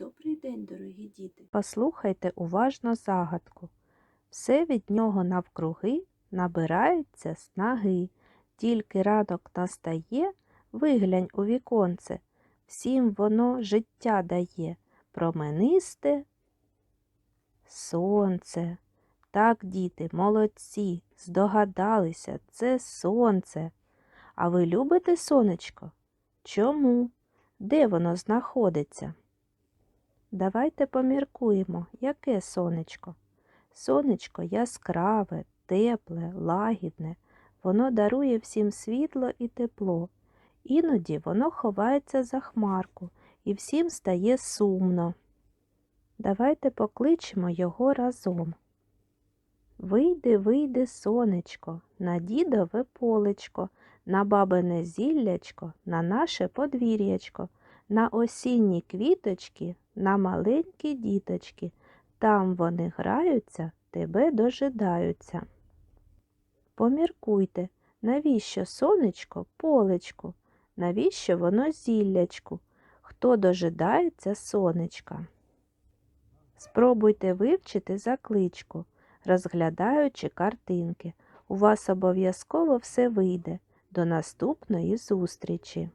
Добрий день, дорогі діти. Послухайте уважно загадку. Все від нього навкруги набирається снаги. Тільки ранок настає, виглянь у віконце. Всім воно життя дає. Променисте сонце. Так, діти, молодці, здогадалися, це сонце. А ви любите сонечко? Чому? Де воно знаходиться? Давайте поміркуємо, яке сонечко. Сонечко яскраве, тепле, лагідне. Воно дарує всім світло і тепло. Іноді воно ховається за хмарку і всім стає сумно. Давайте покличемо його разом. Вийди, вийди, сонечко, на дідове полечко, на бабине зіллячко, на наше подвір'ячко, на осінні квіточки, на маленькі діточки. Там вони граються, тебе дожидаються. Поміркуйте, навіщо сонечко полечку, навіщо воно зіллячку, хто дожидається сонечка. Спробуйте вивчити закличку, розглядаючи картинки. У вас обов'язково все вийде. До наступної зустрічі!